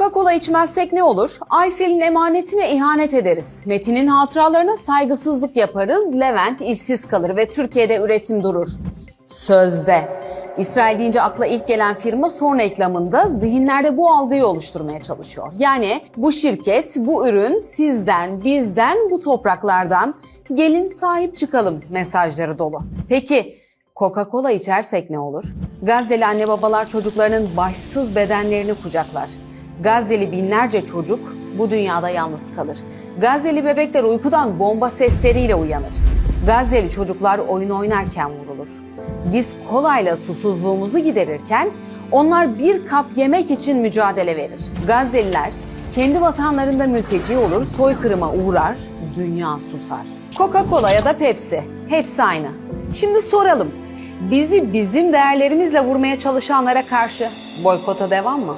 Coca-Cola içmezsek ne olur? Aysel'in emanetine ihanet ederiz. Metin'in hatıralarına saygısızlık yaparız. Levent işsiz kalır ve Türkiye'de üretim durur. Sözde. İsrail deyince akla ilk gelen firma son reklamında zihinlerde bu algıyı oluşturmaya çalışıyor. Yani bu şirket, bu ürün sizden, bizden, bu topraklardan gelin sahip çıkalım mesajları dolu. Peki Coca-Cola içersek ne olur? Gazze'li anne babalar çocuklarının başsız bedenlerini kucaklar. Gazze'li binlerce çocuk bu dünyada yalnız kalır. Gazze'li bebekler uykudan bomba sesleriyle uyanır. Gazze'li çocuklar oyun oynarken vurulur. Biz kolayla susuzluğumuzu giderirken onlar bir kap yemek için mücadele verir. Gazze'liler kendi vatanlarında mülteci olur, soykırıma uğrar, dünya susar. Coca-Cola ya da Pepsi hepsi aynı. Şimdi soralım. Bizi bizim değerlerimizle vurmaya çalışanlara karşı boykota devam mı?